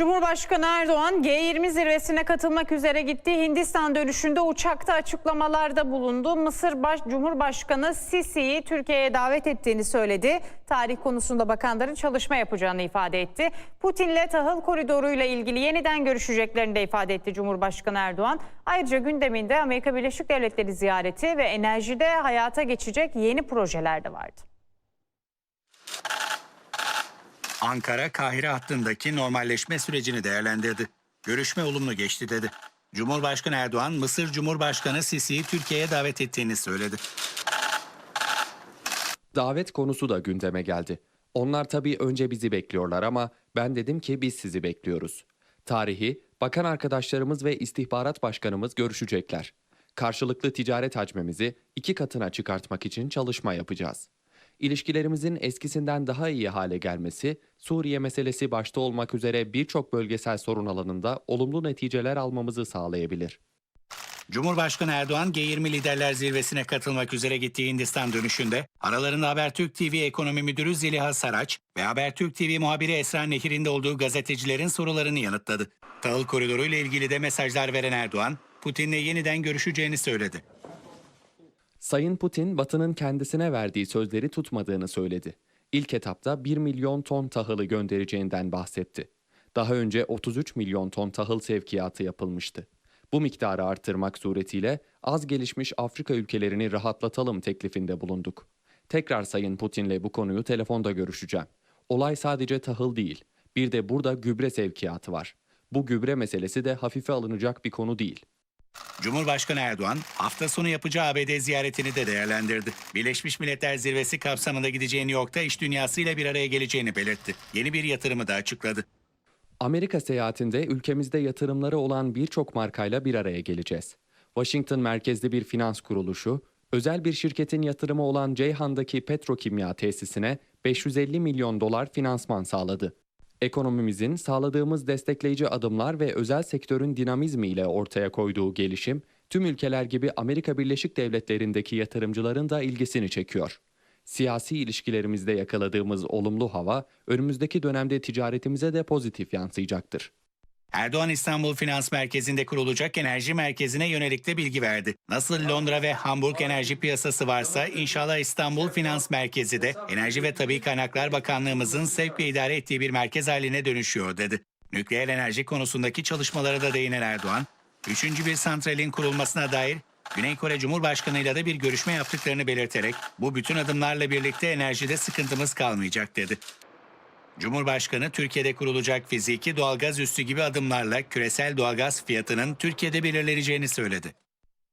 Cumhurbaşkanı Erdoğan G20 zirvesine katılmak üzere gittiği Hindistan dönüşünde uçakta açıklamalarda bulundu. Mısır Baş Cumhurbaşkanı Sisi'yi Türkiye'ye davet ettiğini söyledi. Tarih konusunda bakanların çalışma yapacağını ifade etti. Putin'le tahıl koridoruyla ilgili yeniden görüşeceklerini de ifade etti Cumhurbaşkanı Erdoğan. Ayrıca gündeminde Amerika Birleşik Devletleri ziyareti ve enerjide hayata geçecek yeni projeler de vardı. Ankara, Kahire hattındaki normalleşme sürecini değerlendirdi. Görüşme olumlu geçti dedi. Cumhurbaşkanı Erdoğan, Mısır Cumhurbaşkanı Sisi'yi Türkiye'ye davet ettiğini söyledi. Davet konusu da gündeme geldi. Onlar tabii önce bizi bekliyorlar ama ben dedim ki biz sizi bekliyoruz. Tarihi, bakan arkadaşlarımız ve istihbarat başkanımız görüşecekler. Karşılıklı ticaret hacmimizi iki katına çıkartmak için çalışma yapacağız. İlişkilerimizin eskisinden daha iyi hale gelmesi, Suriye meselesi başta olmak üzere birçok bölgesel sorun alanında olumlu neticeler almamızı sağlayabilir. Cumhurbaşkanı Erdoğan, G20 Liderler Zirvesi'ne katılmak üzere gittiği Hindistan dönüşünde aralarında Habertürk TV Ekonomi Müdürü Zeliha Saraç ve Habertürk TV muhabiri Esra Nehir'in de olduğu gazetecilerin sorularını yanıtladı. Tahıl koridoru ile ilgili de mesajlar veren Erdoğan, Putin'le yeniden görüşeceğini söyledi. Sayın Putin, Batı'nın kendisine verdiği sözleri tutmadığını söyledi. İlk etapta 1 milyon ton tahılı göndereceğinden bahsetti. Daha önce 33 milyon ton tahıl sevkiyatı yapılmıştı. Bu miktarı artırmak suretiyle az gelişmiş Afrika ülkelerini rahatlatalım teklifinde bulunduk. Tekrar Sayın Putin'le bu konuyu telefonda görüşeceğim. Olay sadece tahıl değil, bir de burada gübre sevkiyatı var. Bu gübre meselesi de hafife alınacak bir konu değil. Cumhurbaşkanı Erdoğan hafta sonu yapacağı ABD ziyaretini de değerlendirdi. Birleşmiş Milletler Zirvesi kapsamında gideceği New York'ta iş dünyasıyla bir araya geleceğini belirtti. Yeni bir yatırımı da açıkladı. Amerika seyahatinde ülkemizde yatırımları olan birçok markayla bir araya geleceğiz. Washington merkezli bir finans kuruluşu, özel bir şirketin yatırımı olan Ceyhan'daki petrokimya tesisine 550 milyon dolar finansman sağladı. Ekonomimizin sağladığımız destekleyici adımlar ve özel sektörün dinamizmi ile ortaya koyduğu gelişim, tüm ülkeler gibi Amerika Birleşik Devletleri'ndeki yatırımcıların da ilgisini çekiyor. Siyasi ilişkilerimizde yakaladığımız olumlu hava önümüzdeki dönemde ticaretimize de pozitif yansıyacaktır. Erdoğan İstanbul Finans Merkezi'nde kurulacak enerji merkezine yönelik de bilgi verdi. Nasıl Londra ve Hamburg enerji piyasası varsa inşallah İstanbul Finans Merkezi de Enerji ve Tabi Kaynaklar Bakanlığımızın sevk ve idare ettiği bir merkez haline dönüşüyor dedi. Nükleer enerji konusundaki çalışmalara da değinen Erdoğan, üçüncü bir santralin kurulmasına dair Güney Kore Cumhurbaşkanı ile de bir görüşme yaptıklarını belirterek bu bütün adımlarla birlikte enerjide sıkıntımız kalmayacak dedi. Cumhurbaşkanı Türkiye'de kurulacak fiziki doğalgaz üssü gibi adımlarla küresel doğalgaz fiyatının Türkiye'de belirleneceğini söyledi.